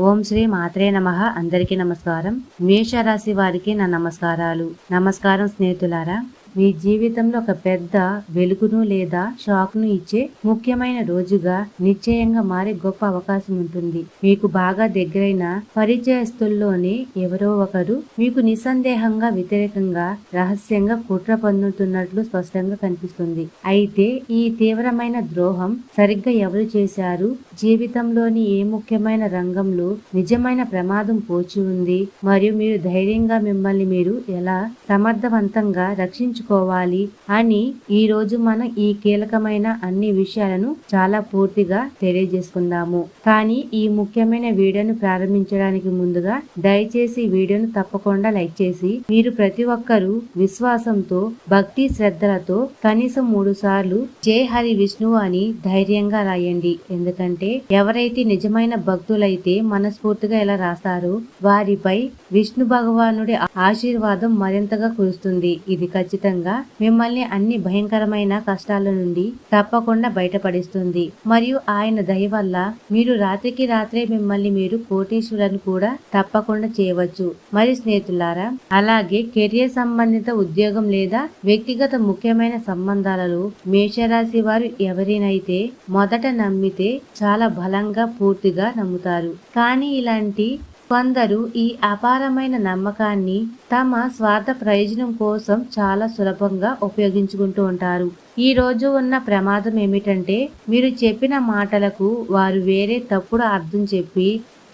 ఓం శ్రీ మాత్రే నమ. అందరికీ నమస్కారం. మేషరాశి వారికి నా నమస్కారాలు. నమస్కారం స్నేహితులారా. మీ జీవితంలో ఒక పెద్ద వెలుగును లేదా షాక్ను ఇచ్చే ముఖ్యమైన రోజుగా నిశ్చయంగా మారే గొప్ప అవకాశం ఉంటుంది. మీకు బాగా దగ్గరైన పరిచయస్తుల్లోనే ఎవరో ఒకరు మీకు నిస్సందేహంగా వ్యతిరేకంగా రహస్యంగా కుట్ర పన్నుతున్నట్లు స్పష్టంగా కనిపిస్తుంది. అయితే ఈ తీవ్రమైన ద్రోహం సరిగ్గా ఎవరు చేశారు? జీవితంలోని ఏ ముఖ్యమైన రంగంలో నిజమైన ప్రమాదం పోచి ఉంది? మరియు మీరు ధైర్యంగా మిమ్మల్ని మీరు ఎలా సమర్థవంతంగా రక్షించు రక్షించుకోవాలి అని ఈ రోజు మనం ఈ కీలకమైన అన్ని విషయాలను చాలా పూర్తిగా తెలియజేసుకుందాము. కానీ ఈ ముఖ్యమైన వీడియోను ప్రారంభించడానికి ముందుగా దయచేసి వీడియోను తప్పకుండా లైక్ చేసి మీరు ప్రతి ఒక్కరూ విశ్వాసంతో భక్తి శ్రద్ధలతో కనీసం మూడు సార్లు జై హరి విష్ణువు అని ధైర్యంగా రాయండి. ఎందుకంటే ఎవరైతే నిజమైన భక్తులైతే మనస్ఫూర్తిగా ఇలా రాస్తారో వారిపై విష్ణు భగవానుడి ఆశీర్వాదం మరింతగా కురుస్తుంది. ఇది ఖచ్చితంగా మిమ్మల్ని అన్ని భయంకరమైన కష్టాల నుండి తప్పకుండా బయటపడిస్తుంది. మరియు ఆయన దయ వల్ల మీరు రాత్రికి రాత్రే మిమ్మల్ని మీరు కోటీశ్వరులను కూడా తప్పకుండా చేయవచ్చు. మరి స్నేహితులారా అలాగే కెరియర్ సంబంధిత ఉద్యోగం లేదా వ్యక్తిగత ముఖ్యమైన సంబంధాలలో మేషరాశి వారు ఎవరినైతే మొదట నమ్మితే చాలా బలంగా పూర్తిగా నమ్ముతారు. కానీ ఇలాంటి కొందరు ఈ అపారమైన నమ్మకాన్ని తమ స్వార్థ ప్రయోజనం కోసం చాలా సులభంగా ఉపయోగించుకుంటూ ఉంటారు. ఈ రోజు ఉన్న ప్రమాదం ఏమిటంటే మీరు చెప్పిన మాటలకు వారు వేరే తప్పుడు అర్థం చెప్పి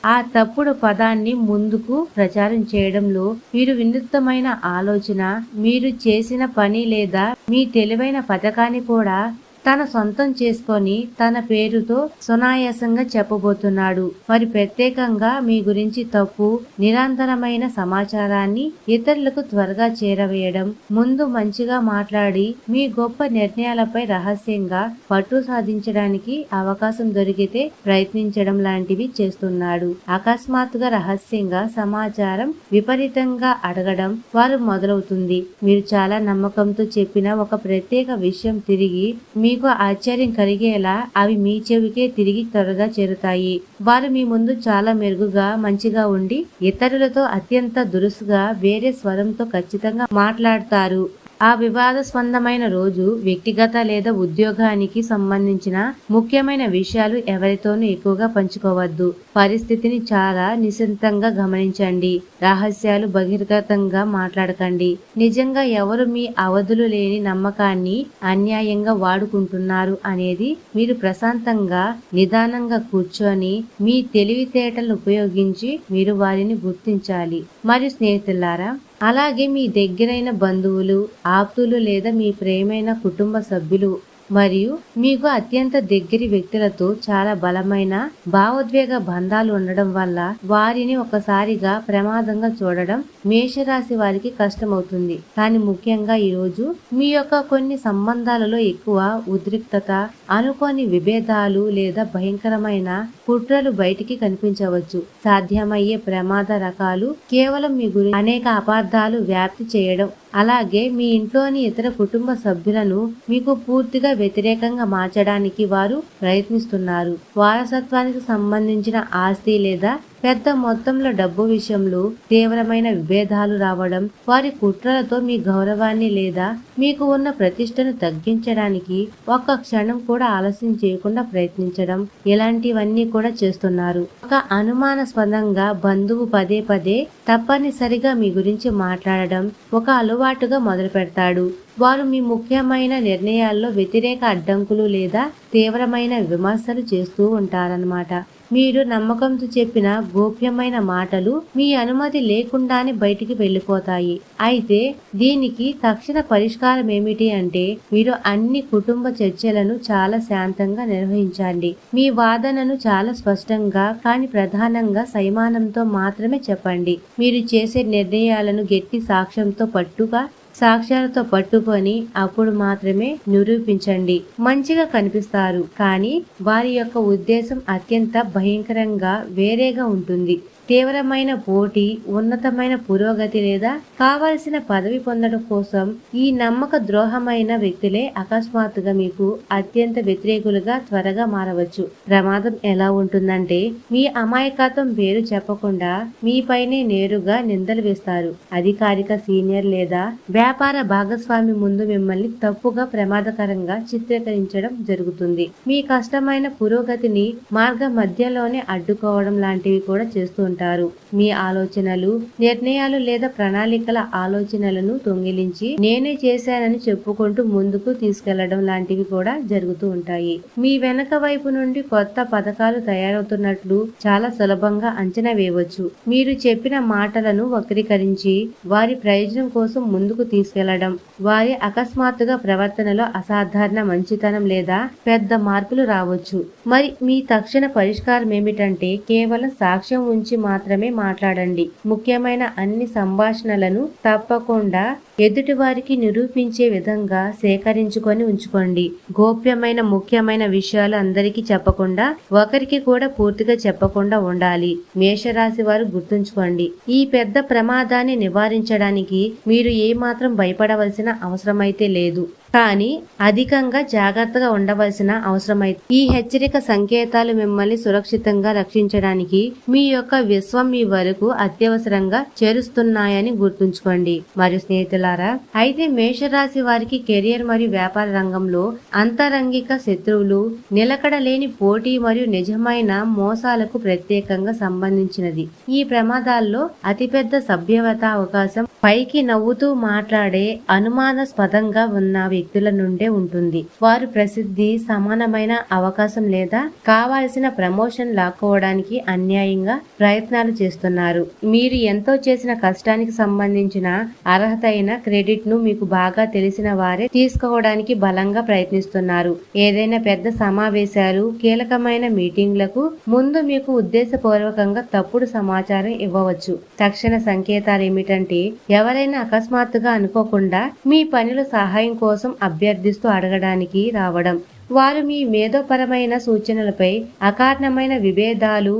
ఆ తప్పుడు పదాన్ని ముందుకు ప్రచారం చేయడంలో మీరు వినూత్నమైన ఆలోచన మీరు చేసిన పని లేదా మీ తెలివైన పథకాన్ని కూడా తన సొంతం చేసుకొని తన పేరుతో సునాయాసంగా చెప్పబోతున్నాడు. మరి ప్రత్యేకంగా మీ గురించి తప్పు నిరంతరమైన సమాచారాన్ని ఇతరులకు త్వరగా చేరవేయడం ముందు మంచిగా మాట్లాడి మీ గొప్ప నిర్ణయాలపై రహస్యంగా పట్టు సాధించడానికి అవకాశం దొరికితే ప్రయత్నించడం లాంటివి చేస్తున్నాడు. అకస్మాత్తుగా రహస్యంగా సమాచారం విపరీతంగా అడగడం వారు మొదలవుతుంది. మీరు చాలా నమ్మకంతో చెప్పిన ఒక ప్రత్యేక విషయం తిరిగి మీ మీకు ఆశ్చర్యం కలిగేలా అవి మీ చెవికే తిరిగి త్వరగా చేరుతాయి. వారు మీ ముందు చాలా మెరుగుగా మంచిగా ఉండి ఇతరులతో అత్యంత దురుసుగా వేరే స్వరంతో ఖచ్చితంగా మాట్లాడతారు. ఆ వివాదస్పందమైన రోజు వ్యక్తిగత లేదా ఉద్యోగానికి సంబంధించిన ముఖ్యమైన విషయాలు ఎవరితోనూ ఎక్కువగా పంచుకోవద్దు. పరిస్థితిని చాలా నిశ్చితంగా గమనించండి. రహస్యాలు బహిర్గతంగా మాట్లాడకండి. నిజంగా ఎవరు మీ అవధులు లేని నమ్మకాన్ని అన్యాయంగా వాడుకుంటున్నారు అనేది మీరు ప్రశాంతంగా నిదానంగా కూర్చొని మీ తెలివితేటలను ఉపయోగించి మీరు వారిని గుర్తించాలి. మరియు స్నేహితులారా అలాగే మీ దగ్గరైన బంధువులు ఆప్తులు లేదా మీ ప్రేమైన కుటుంబ సభ్యులు మరియు మీకు అత్యంత దగ్గరి వ్యక్తులతో చాలా బలమైన భావోద్వేగ బంధాలు ఉండడం వల్ల వారిని ఒకసారిగా ప్రమాదంగా చూడడం మేషరాశి వారికి కష్టమవుతుంది. కానీ ముఖ్యంగా ఈరోజు మీ యొక్క కొన్ని సంబంధాలలో ఎక్కువ ఉద్రిక్తత అనుకోని విభేదాలు లేదా భయంకరమైన కుట్రలు బయటికి కనిపించవచ్చు. సాధ్యమయ్యే ప్రమాద రకాలు కేవలం మీ గురించి అనేక అపార్థాలు వ్యాప్తి చేయడం. అలాగే మీ ఇంట్లోని ఇతర కుటుంబ సభ్యులను మీకు పూర్తిగా వ్యతిరేకంగా మార్చడానికి వారు ప్రయత్నిస్తున్నారు. వారసత్వానికి సంబంధించిన ఆస్తి లేదా పెద్ద మొత్తంలో డబ్బు విషయంలో తీవ్రమైన విభేదాలు రావడం వారి కుట్రలతో మీ గౌరవాన్ని లేదా మీకు ఉన్న ప్రతిష్టను తగ్గించడానికి ఒక్క క్షణం కూడా ఆలస్యం చేయకుండా ప్రయత్నించడం ఇలాంటివన్నీ కూడా చేస్తున్నారు. ఒక అనుమానాస్పదంగా బంధువు పదే పదే తప్పనిసరిగా మీ గురించి మాట్లాడడం ఒక అలవాటుగా మొదలు పెడతాడు వారు మీ ముఖ్యమైన నిర్ణయాల్లో వ్యతిరేక అడ్డంకులు లేదా తీవ్రమైన విమర్శలు చేస్తూ ఉంటారన్నమాట. మీరు నమ్మకంతో చెప్పిన గోప్యమైన మాటలు మీ అనుమతి లేకుండానే బయటికి వెళ్ళిపోతాయి. అయితే దీనికి తక్షణ పరిష్కారం ఏమిటి అంటే మీరు అన్ని కుటుంబ చర్చలను చాలా శాంతంగా నిర్వహించండి. మీ వాదనను చాలా స్పష్టంగా కానీ ప్రధానంగా సైమానంతో మాత్రమే చెప్పండి. మీరు చేసే నిర్ణయాలను గట్టి సాక్ష్యంతో పట్టుగా సాక్ష్యాలతో పట్టుకొని అప్పుడు మాత్రమే నిరూపించండి. మంచిగా కనిపిస్తారు. కానీ వారి యొక్క ఉద్దేశం అత్యంత భయంకరంగా వేరేగా ఉంటుంది. తీవ్రమైన పోటీ ఉన్నతమైన పురోగతి లేదా కావలసిన పదవి పొందడం కోసం ఈ నమ్మక ద్రోహమైన వ్యక్తులే అకస్మాత్తుగా మీకు అత్యంత వ్యతిరేకులుగా త్వరగా మారవచ్చు. ప్రమాదం ఎలా ఉంటుందంటే మీ అమాయకత్వం పేరు చెప్పకుండా మీపైనే నేరుగా నిందలు వేస్తారు. అధికారిక సీనియర్ లేదా వ్యాపార భాగస్వామి ముందు మిమ్మల్ని తప్పుగా ప్రమాదకరంగా చిత్రీకరించడం జరుగుతుంది. మీ కష్టమైన పురోగతిని మార్గ మధ్యలోనే అడ్డుకోవడం లాంటివి కూడా చేస్తూ ఉంటారు మీ ఆలోచనలు నిర్ణయాలు లేదా ప్రణాళికల ఆలోచనలను తొంగిలించి నేనే చేశానని చెప్పుకుంటూ ముందుకు తీసుకెళ్ళడం లాంటివి కూడా జరుగుతూ ఉంటాయి. మీ వెనక వైపు నుండి కొత్త పథకాలు తయారవుతున్నట్లు చాలా సులభంగా అంచనా వేయవచ్చు. మీరు చెప్పిన మాటలను వక్రీకరించి వారి ప్రయోజనం కోసం ముందుకు తీసుకెళ్ళడం వారి అకస్మాత్తుగా ప్రవర్తనలో అసాధారణ మంచితనం లేదా పెద్ద మార్పులు రావచ్చు. మరి మీ తక్షణ పరిష్కారం ఏమిటంటే కేవలం సాక్ష్యం ఉంచి మాత్రమే మాట్లాడండి. ముఖ్యమైన అన్ని సంభాషణలను తప్పకుండా ఎదుటివారికి నిరూపించే విధంగా సేకరించుకొని ఉంచుకోండి. గోప్యమైన ముఖ్యమైన విషయాలు అందరికీ చెప్పకుండా ఒకరికి కూడా పూర్తిగా చెప్పకుండా ఉండాలి. మేషరాశి వారు గుర్తుంచుకోండి. ఈ పెద్ద ప్రమాదాన్ని నివారించడానికి మీరు ఏమాత్రం భయపడవలసిన అవసరమైతే లేదు. కానీ అధికంగా జాగ్రత్తగా ఉండవలసిన అవసరమైతే ఈ హెచ్చరిక సంకేతాలు మిమ్మల్ని సురక్షితంగా రక్షించడానికి మీ యొక్క విశ్వం మీ వరకు అత్యవసరంగా చేరుస్తున్నాయని గుర్తుంచుకోండి. మరియు స్నేహితులారా అయితే మేషరాశి వారికి కెరియర్ మరియు వ్యాపార రంగంలో అంతరంగిక శత్రువులు నిలకడ లేని పోటీ మరియు నిజమైన మోసాలకు ప్రత్యేకంగా సంబంధించినది. ఈ ప్రమాదాల్లో అతిపెద్ద సభ్యవత అవకాశం పైకి నవ్వుతూ మాట్లాడే అనుమానాస్పదంగా ఉన్న వ్యక్తుల నుండే ఉంటుంది. వారు ప్రసిద్ధి సమానమైన అవకాశం లేదా కావాల్సిన ప్రమోషన్ లాక్కోవడానికి అన్యాయంగా ప్రయత్నాలు చేస్తున్నారు. మీరు ఎంతో చేసిన కష్టానికి సంబంధించిన అర్హత అయిన క్రెడిట్ను మీకు బాగా తెలిసిన వారే తీసుకోవడానికి బలంగా ప్రయత్నిస్తున్నారు. ఏదైనా పెద్ద సమావేశాలు కీలకమైన మీటింగ్లకు ముందు మీకు ఉద్దేశపూర్వకంగా తప్పుడు సమాచారం ఇవ్వవచ్చు. తక్షణ సంకేతాలు ఏమిటంటే ఎవరైనా అకస్మాత్తుగా అనుకోకుండా మీ పనిలో సహాయం కోసం అభ్యర్థిస్తూ అడగడానికి రావడం. వారు మీ మేధోపరమైన సూచనలపై అకారణమైన విభేదాలు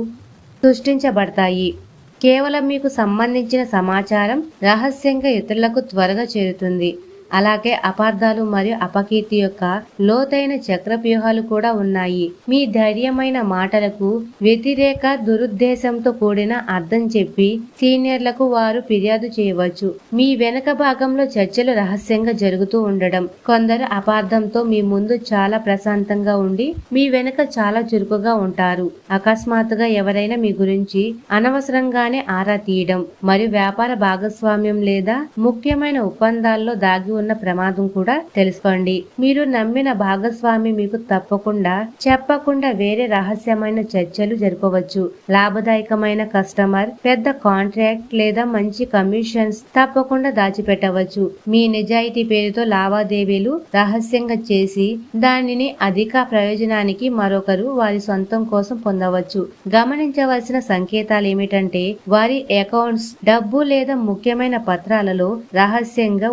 సృష్టించబడతాయి. కేవలం మీకు సంబంధించిన సమాచారం రహస్యంగా ఇతరులకు త్వరగా చేరుతుంది. అలాగే అపార్థాలు మరియు అపకీర్తి యొక్క లోతైన చక్రవ్యూహాలు కూడా ఉన్నాయి. మీ ధైర్యమైన మాటలకు వ్యతిరేక దురుద్దేశంతో కూడిన అర్థం చెప్పి సీనియర్లకు వారు ఫిర్యాదు చేయవచ్చు. మీ వెనక భాగంలో చర్చలు రహస్యంగా జరుగుతూ ఉండడం కొందరు అపార్థంతో మీ ముందు చాలా ప్రశాంతంగా ఉండి మీ వెనుక చాలా చురుకుగా ఉంటారు. అకస్మాత్తుగా ఎవరైనా మీ గురించి అనవసరంగానే ఆరా తీయడం మరియు వ్యాపార భాగస్వామ్యం లేదా ముఖ్యమైన ఒప్పందాల్లో దాగి ఉన్న ప్రమాదం కూడా తెలుసుకోండి. మీరు నమ్మిన భాగస్వామి మీకు తప్పకుండా చెప్పకుండా వేరే రహస్యమైన చర్చలు జరపవచ్చు లాభదాయకమైన కస్టమర్ పెద్ద కాంట్రాక్ట్ లేదా మంచి కమిషన్స్ తప్పకుండా దాచిపెట్టవచ్చు. మీ నిజాయితీ పేరుతో లావాదేవీలు రహస్యంగా చేసి దానిని అధిక ప్రయోజనానికి మరొకరు వారి సొంతం కోసం పొందవచ్చు. గమనించవలసిన సంకేతాలు ఏమిటంటే వారి అకౌంట్స్ డబ్బు లేదా ముఖ్యమైన పత్రాలలో రహస్యంగా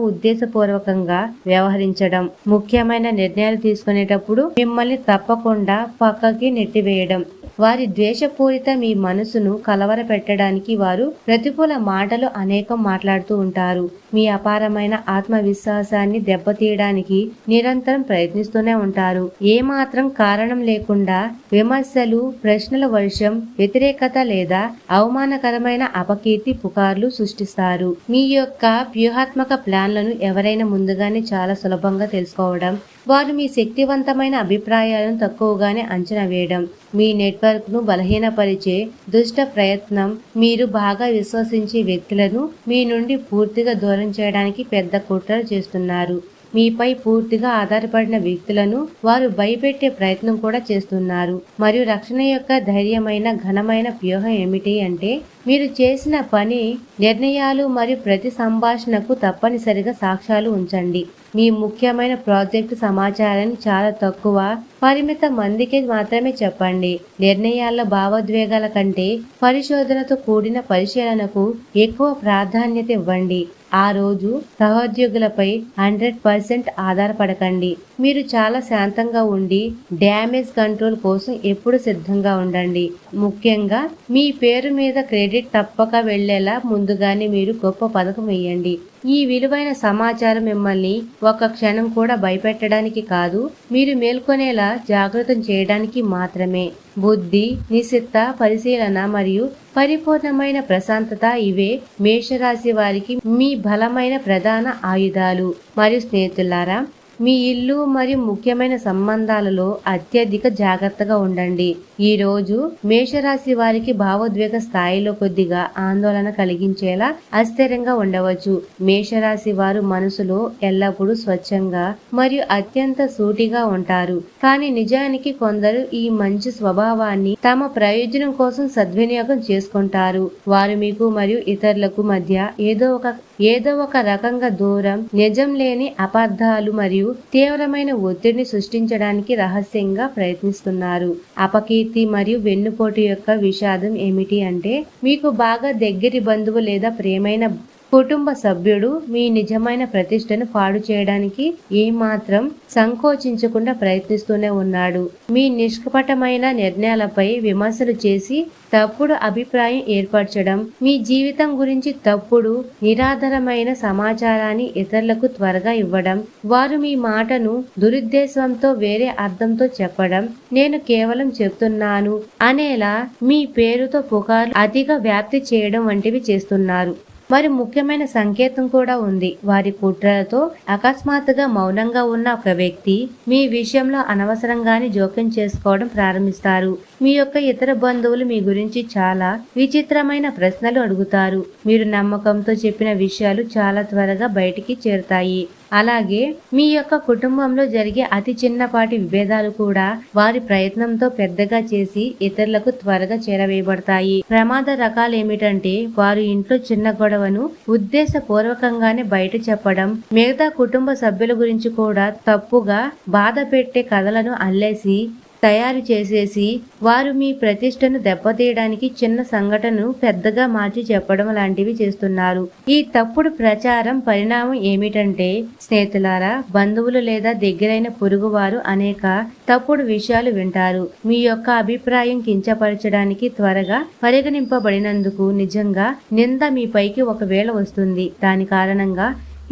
ఉద్దేశపూర్వకంగా వ్యవహరించడం. ముఖ్యమైన నిర్ణయాలు తీసుకునేటప్పుడు మిమ్మల్ని తప్పకుండా పక్కకి నెట్టివేయడం. వారి ద్వేషపూరిత మీ మనసును కలవర పెట్టడానికి వారు ప్రతికూల మాటలు అనేకం మాట్లాడుతూ ఉంటారు. మీ అపారమైన ఆత్మవిశ్వాసాన్ని దెబ్బతీయడానికి నిరంతరం ప్రయత్నిస్తూనే ఉంటారు. ఏమాత్రం కారణం లేకుండా విమర్శలు ప్రశ్నల వర్షం వ్యతిరేకత లేదా అవమానకరమైన అపకీర్తి పుకార్లు సృష్టిస్తారు. మీ యొక్క వ్యూహాత్మక ప్లాన్లను ఎవరైనా ముందుగానే చాలా సులభంగా తెలుసుకోవడం వారు మీ శక్తివంతమైన అభిప్రాయాలను తక్కువగానే అంచనా వేయడం మీ నెట్వర్క్ను బలహీనపరిచే దుష్ట ప్రయత్నం మీరు బాగా విశ్వసించే వ్యక్తులను మీ నుండి పూర్తిగా దూరం చేయడానికి పెద్ద కుట్రలు చేస్తున్నారు. మీపై పూర్తిగా ఆధారపడిన వ్యక్తులను వారు భయపెట్టే ప్రయత్నం కూడా చేస్తున్నారు. మరియు రక్షణ యొక్క ధైర్యమైన ఘనమైన వ్యూహం ఏమిటి అంటే మీరు చేసిన పని నిర్ణయాలు మరియు ప్రతి సంభాషణకు తప్పనిసరిగా సాక్ష్యాలు ఉంచండి. మీ ముఖ్యమైన ప్రాజెక్టు సమాచారాన్ని చాలా తక్కువ పరిమిత మందికి మాత్రమే చెప్పండి. నిర్ణయాల భావోద్వేగాల కంటే పరిశోధనతో కూడిన పరిశీలనకు ఎక్కువ ప్రాధాన్యత ఇవ్వండి. ఆ రోజు సహోద్యోగులపై హండ్రెడ్ పర్సెంట్ ఆధారపడకండి. మీరు చాలా శాంతంగా ఉండి డ్యామేజ్ కంట్రోల్ కోసం ఎప్పుడు సిద్ధంగా ఉండండి. ముఖ్యంగా మీ పేరు మీద క్రెడిట్ తప్పక వెళ్ళేలా ముందుగానే మీరు గొప్ప పథకం వేయండి. ఈ విలువైన సమాచారం మిమ్మల్ని ఒక క్షణం కూడా భయపెట్టడానికి కాదు మీరు మేల్కొనేలా జాగృతం చేయడానికి మాత్రమే. బుద్ధి నిశ్చిత పరిశీలన మరియు పరిపూర్ణమైన ప్రశాంతత ఇవే మేషరాశి వారికి మీ బలమైన ప్రధాన ఆయుధాలు. మరియు స్నేహితులారా మీ ఇల్లు మరియు ముఖ్యమైన సంబంధాలలో అత్యధిక జాగ్రత్తగా ఉండండి. ఈ రోజు మేషరాశి వారికి భావోద్వేగ స్థాయిలో కొద్దిగా ఆందోళన కలిగించేలా అస్థిరంగా ఉండవచ్చు. మేషరాశి వారు మనసులో ఎల్లప్పుడూ స్వచ్ఛంగా మరియు అత్యంత సూటిగా ఉంటారు. కానీ నిజానికి కొందరు ఈ మంచి స్వభావాన్ని తమ ప్రయోజనం కోసం సద్వినియోగం చేసుకుంటారు. వారు మీకు మరియు ఇతరులకు మధ్య ఏదో ఒక ఏదో ఒక రకంగా దూరం నిజం లేని అపార్థాలు మరియు తీవ్రమైన ఒత్తిడిని సృష్టించడానికి రహస్యంగా ప్రయత్నిస్తున్నారు. అపకీర్తి మరియు వెన్నుపోటు యొక్క విషాదం ఏమిటి అంటే మీకు బాగా దగ్గరి బంధువు లేదా ప్రేమైన కుటుంబ సభ్యుడు మీ నిజమైన ప్రతిష్టను పాడు చేయడానికి ఏమాత్రం సంకోచించకుండా ప్రయత్నిస్తూనే ఉన్నాడు. మీ నిష్కపటమైన నిర్ణయాలపై విమర్శలు చేసి తప్పుడు అభిప్రాయం ఏర్పరచడం మీ జీవితం గురించి తప్పుడు నిరాధారమైన సమాచారాన్ని ఇతరులకు త్వరగా ఇవ్వడం వారు మీ మాటను దురుద్దేశంతో వేరే అర్థంతో చెప్పడం నేను కేవలం చెప్తున్నాను అనేలా మీ పేరుతో పుకార్లు అతిగా వ్యాప్తి చేయడం వంటివి చేస్తున్నారు. మరి ముఖ్యమైన సంకేతం కూడా ఉంది. వారి కుట్రలతో అకస్మాత్తుగా మౌనంగా ఉన్న ఒక వ్యక్తి మీ విషయంలో అనవసరంగానే జోక్యం చేసుకోవడం ప్రారంభిస్తారు. మీ యొక్క ఇతర బంధువులు మీ గురించి చాలా విచిత్రమైన ప్రశ్నలు అడుగుతారు. మీరు నమ్మకంతో చెప్పిన విషయాలు చాలా త్వరగా బయటికి చేరుతాయి. అలాగే మీ యొక్క కుటుంబంలో జరిగే అతి చిన్నపాటి విభేదాలు కూడా వారి ప్రయత్నంతో పెద్దగా చేసి ఇతరులకు త్వరగా చేరవేయబడతాయి. ప్రమాద రకాలు ఏమిటంటే వారు ఇంట్లో చిన్న గొడవను ఉద్దేశపూర్వకంగానే బయట చెప్పడం మిగతా కుటుంబ సభ్యుల గురించి కూడా తప్పుగా బాధ పెట్టే కథలను అల్లేసి తయారు చేసేసి వారు మీ ప్రతిష్టను దెబ్బతీయడానికి చిన్న సంఘటనను పెద్దగా మార్చి చెప్పడం లాంటివి చేస్తున్నారు. ఈ తప్పుడు ప్రచారం పరిణామం ఏమిటంటే స్నేహితులారా బంధువులు లేదా దగ్గరైన పొరుగువారు అనేక తప్పుడు విషయాలు వింటారు. మీ యొక్క అభిప్రాయం కించపరచడానికి త్వరగా పరిగణింపబడినందుకు నిజంగా నింద మీ పైకి ఒకవేళ వస్తుంది. దాని కారణంగా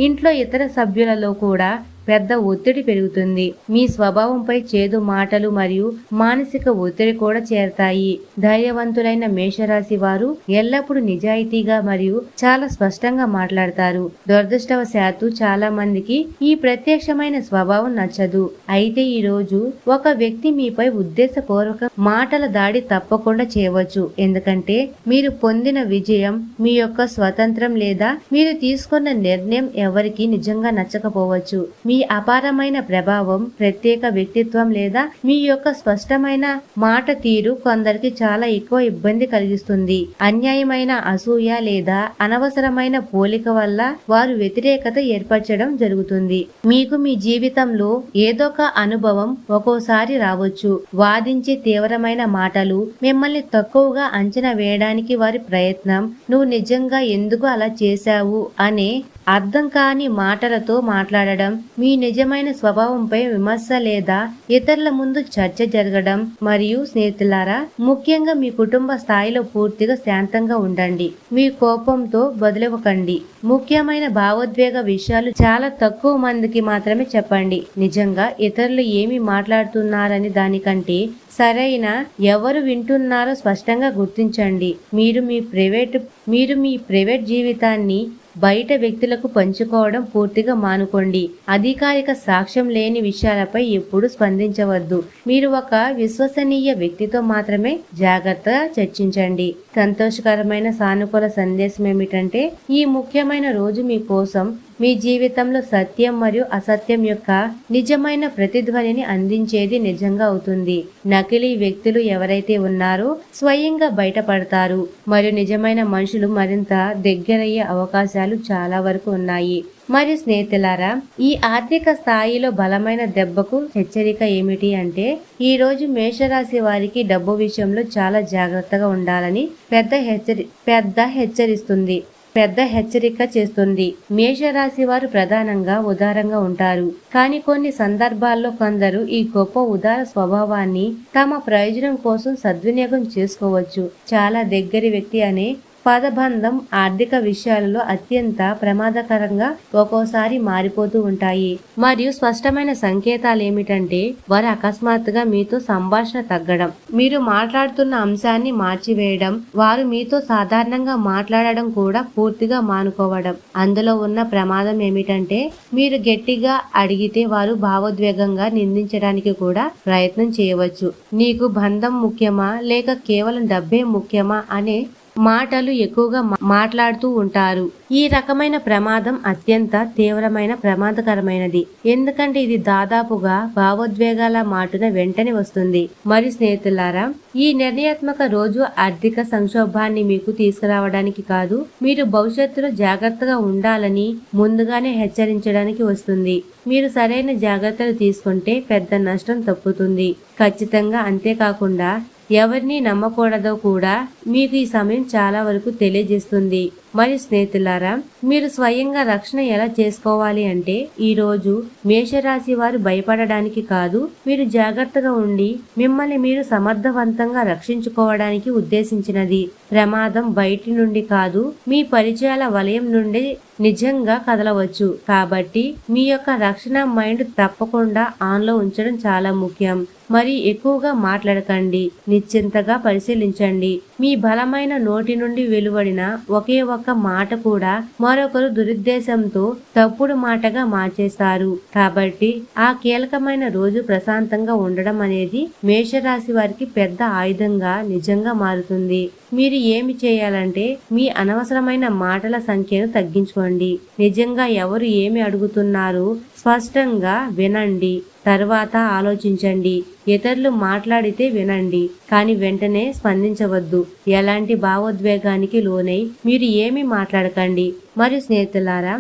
ఇంట్లో ఇతర సభ్యులలో కూడా పెద్ద ఒత్తిడి పెరుగుతుంది. మీ స్వభావంపై చేదు మాటలు మరియు మానసిక ఒత్తిడి కూడా చేరతాయి. ధైర్యవంతులైన మేషరాశి వారు ఎల్లప్పుడూ నిజాయితీగా మరియు చాలా స్పష్టంగా మాట్లాడతారు. దురదృష్టవశాత్తు చాలా మందికి ఈ ప్రత్యక్షమైన స్వభావం నచ్చదు. అయితే ఈ రోజు ఒక వ్యక్తి మీపై ఉద్దేశపూర్వక మాటల దాడి తప్పకుండా చేయవచ్చు. ఎందుకంటే మీరు పొందిన విజయం మీ యొక్క స్వతంత్రం లేదా మీరు తీసుకున్న నిర్ణయం ఎవరికి నిజంగా నచ్చకపోవచ్చు. మీ అపారమైన ప్రభావం ప్రత్యేక వ్యక్తిత్వం లేదా మీ యొక్క స్పష్టమైన మాట తీరు కొందరికి చాలా ఎక్కువ ఇబ్బంది కలిగిస్తుంది. అన్యాయమైన అసూయ లేదా అనవసరమైన పోలిక వల్ల వారు వ్యతిరేకత ఏర్పరచడం జరుగుతుంది. మీకు మీ జీవితంలో ఏదొక అనుభవం ఒక్కోసారి రావచ్చు. వాదించే తీవ్రమైన మాటలు మిమ్మల్ని తక్కువగా అంచనా వేయడానికి వారి ప్రయత్నం నువ్వు నిజంగా ఎందుకు అలా చేశావు? అనే అర్థం కాని మాటలతో మాట్లాడడం మీ మీ నిజమైన స్వభావంపై విమర్శ లేదా ఇతరుల ముందు చర్చ జరగడం మరియు స్నేహితులారా ముఖ్యంగా మీ కుటుంబ స్థాయిలో పూర్తిగా శాంతంగా ఉండండి. మీ కోపంతో వదిలివ్వకండి. ముఖ్యమైన భావోద్వేగ విషయాలు చాలా తక్కువ మందికి మాత్రమే చెప్పండి. నిజంగా ఇతరులు ఏమి మాట్లాడుతున్నారని దానికంటే సరైన ఎవరు వింటున్నారో స్పష్టంగా గుర్తించండి. మీరు మీ ప్రైవేట్ మీరు మీ ప్రైవేట్ జీవితాన్ని బయట వ్యక్తులకు పంచుకోవడం పూర్తిగా మానుకోండి. అధికారిక సాక్ష్యం లేని విషయాలపై ఎప్పుడు స్పందించవద్దు. మీరు ఒక విశ్వసనీయ వ్యక్తితో మాత్రమే జాగ్రత్తగా చర్చించండి. సంతోషకరమైన సానుకూల సందేశం ఏమిటంటే ఈ ముఖ్యమైన రోజు మీ కోసం మీ జీవితంలో సత్యం మరియు అసత్యం యొక్క నిజమైన ప్రతిధ్వనిని అందించేది నిజంగా అవుతుంది. నకిలీ వ్యక్తులు ఎవరైతే ఉన్నారో స్వయంగా బయటపడతారు. మరియు నిజమైన మనుషులు మరింత దగ్గరయ్యే అవకాశాలు చాలా వరకు ఉన్నాయి. మరియు స్నేహితులారా ఈ ఆర్థిక స్థాయిలో బలమైన దెబ్బకు హెచ్చరిక ఏమిటి అంటే ఈ రోజు మేషరాశి వారికి డబ్బు విషయంలో చాలా జాగ్రత్తగా ఉండాలని పెద్ద హెచ్చరి పెద్ద హెచ్చరిస్తుంది. పెద్ద హెచ్చరిక చేస్తుంది. మేషరాశి వారు ప్రధానంగా ఉదారంగా ఉంటారు. కానీ కొన్ని సందర్భాల్లో కొందరు ఈ గొప్ప ఉదార స్వభావాన్ని తమ ప్రయోజనం కోసం సద్వినియోగం చేసుకోవచ్చు. చాలా దగ్గరి వ్యక్తి అనే పదబంధం ఆర్థిక విషయాలలో అత్యంత ప్రమాదకరంగా ఒక్కోసారి మారిపోతూ ఉంటాయి. మరియు స్పష్టమైన సంకేతాలు ఏమిటంటే వారు అకస్మాత్తుగా మీతో సంభాషణ తగ్గడం. మీరు మాట్లాడుతున్న అంశాన్ని మార్చివేయడం వారు మీతో సాధారణంగా మాట్లాడడం కూడా పూర్తిగా మానుకోవడం. అందులో ఉన్న ప్రమాదం ఏమిటంటే మీరు గట్టిగా అడిగితే వారు భావోద్వేగంగా నిందించడానికి కూడా ప్రయత్నం చేయవచ్చు. నీకు బంధం ముఖ్యమా లేక కేవలం డబ్బే ముఖ్యమా అనే మాటలు ఎక్కువగా మాట్లాడుతూ ఉంటారు. ఈ రకమైన ప్రమాదం అత్యంత తీవ్రమైన ప్రమాదకరమైనది. ఎందుకంటే ఇది దాదాపుగా భావోద్వేగాల మాటున వెంటనే వస్తుంది. మరి స్నేహితులారా ఈ నిర్ణయాత్మక రోజు ఆర్థిక సంక్షోభాన్ని మీకు తీసుకురావడానికి కాదు మీరు భవిష్యత్తులో జాగ్రత్తగా ఉండాలని ముందుగానే హెచ్చరించడానికి వస్తుంది. మీరు సరైన జాగ్రత్తలు తీసుకుంటే పెద్ద నష్టం తప్పుతుంది. ఖచ్చితంగా అంతేకాకుండా ఎవరిని నమ్మకూడదో కూడా మీకు ఈ సమయం చాలా వరకు తెలియజేస్తుంది. మరి స్నేహితులారా మీరు స్వయంగా రక్షణ ఎలా చేసుకోవాలి అంటే ఈ రోజు మేషరాశి వారు భయపడడానికి కాదు మీరు జాగ్రత్తగా ఉండి మిమ్మల్ని మీరు సమర్థవంతంగా రక్షించుకోవడానికి ఉద్దేశించినది. ప్రమాదం బయటి నుండి కాదు మీ పరిచయాల వలయం నుండి నిజంగా కదలవచ్చు. కాబట్టి మీ యొక్క రక్షణ మైండ్ తప్పకుండా ఆన్లో ఉంచడం చాలా ముఖ్యం. మరి ఎక్కువగా మాట్లాడకండి నిశ్చింతగా పరిశీలించండి. మీ బలమైన నోటి నుండి వెలువడిన ఒకే ఒక్క మాట కూడా మరొకరు దురుద్దేశంతో తప్పుడు మాటగా మార్చేస్తారు. కాబట్టి ఆ కీలకమైన రోజు ప్రశాంతంగా ఉండడం అనేది మేషరాశి వారికి పెద్ద ఆయుధంగా నిజంగా మారుతుంది. మీరు ఏమి చేయాలంటే మీ అనవసరమైన మాటల సంఖ్యను తగ్గించుకోండి. నిజంగా ఎవరు ఏమి అడుగుతున్నారు స్పష్టంగా వినండి. తర్వాత ఆలోచించండి. ఇతరులు మాట్లాడితే వినండి కానీ వెంటనే స్పందించవద్దు. ఎలాంటి భావోద్వేగానికి లోనై మీరు ఏమి మాట్లాడకండి. మరియు స్నేహితులారా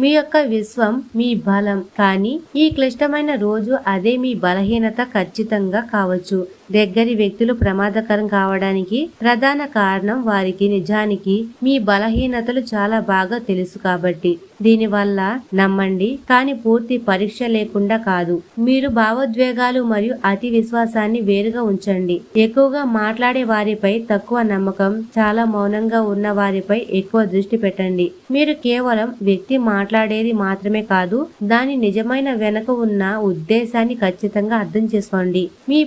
మీ యొక్క విశ్వం మీ బలం కానీ ఈ క్లిష్టమైన రోజు అదే మీ బలహీనత ఖచ్చితంగా కావచ్చు. దగ్గరి వ్యక్తులు ప్రమాదకరం కావడానికి ప్రధాన కారణం వారికి నిజానికి మీ బలహీనతలు చాలా బాగా తెలుసు కాబట్టి. దీనివల్ల నమ్మండి కానీ పూర్తి పరీక్ష లేకుండా కాదు. మీరు భావోద్వేగాలు మరియు అతి విశ్వాసాన్ని వేరుగా ఉంచండి. ఎక్కువగా మాట్లాడే వారిపై తక్కువ నమ్మకం చాలా మౌనంగా ఉన్న వారిపై ఎక్కువ దృష్టి పెట్టండి. మీరు కేవలం వ్యక్తి మాట్లాడేది మాత్రమే కాదు దాని నిజమైన వెనక ఉన్న ఉద్దేశాన్ని ఖచ్చితంగా అర్థం చేసుకోండి. మీ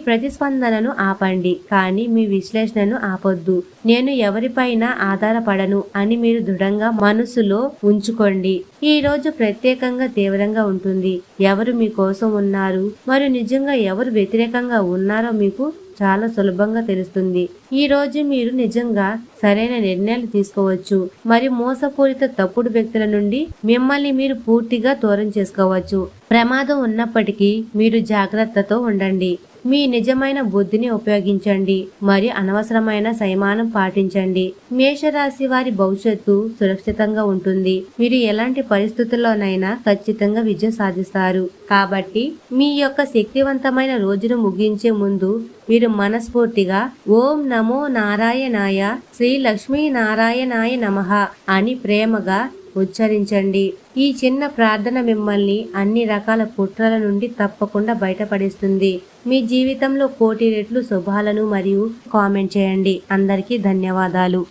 ఆలోచనలను ఆపండి కానీ మీ విశ్లేషణను ఆపొద్దు. నేను ఎవరిపైన ఆధారపడను అని మీరు దృఢంగా మనసులో ఉంచుకోండి. ఈ రోజు ప్రత్యేకంగా తీవ్రంగా ఉంటుంది. ఎవరు మీ కోసం ఉన్నారు? మరియు నిజంగా ఎవరు వ్యతిరేకంగా ఉన్నారో మీకు చాలా సులభంగా తెలుస్తుంది. ఈ రోజు మీరు నిజంగా సరైన నిర్ణయాలు తీసుకోవచ్చు. మరియు మోసపూరిత తప్పుడు వ్యక్తుల నుండి మిమ్మల్ని మీరు పూర్తిగా దూరం చేసుకోవచ్చు. ప్రమాదం ఉన్నప్పటికీ మీరు జాగ్రత్తతో ఉండండి. మీ నిజమైన బుద్ధిని ఉపయోగించండి. మరియు అనవసరమైన సైమానం పాటించండి. మేషరాశి వారి భవిష్యత్తు సురక్షితంగా ఉంటుంది. మీరు ఎలాంటి పరిస్థితుల్లోనైనా ఖచ్చితంగా విజయం సాధిస్తారు. కాబట్టి మీ యొక్క శక్తివంతమైన రోజును ముగించే ముందు మీరు మనస్ఫూర్తిగా ఓం నమో నారాయణాయ శ్రీ లక్ష్మీ నారాయణాయ నమః అని ప్రేమగా ఉచ్చరించండి. ఈ చిన్న ప్రార్థన మిమ్మల్ని అన్ని రకాల కుట్రల నుండి తప్పకుండా బయటపడిస్తుంది. మీ జీవితంలో కోటి రెట్లు శుభాలను మరియు కామెంట్ చేయండి. అందరికీ ధన్యవాదాలు.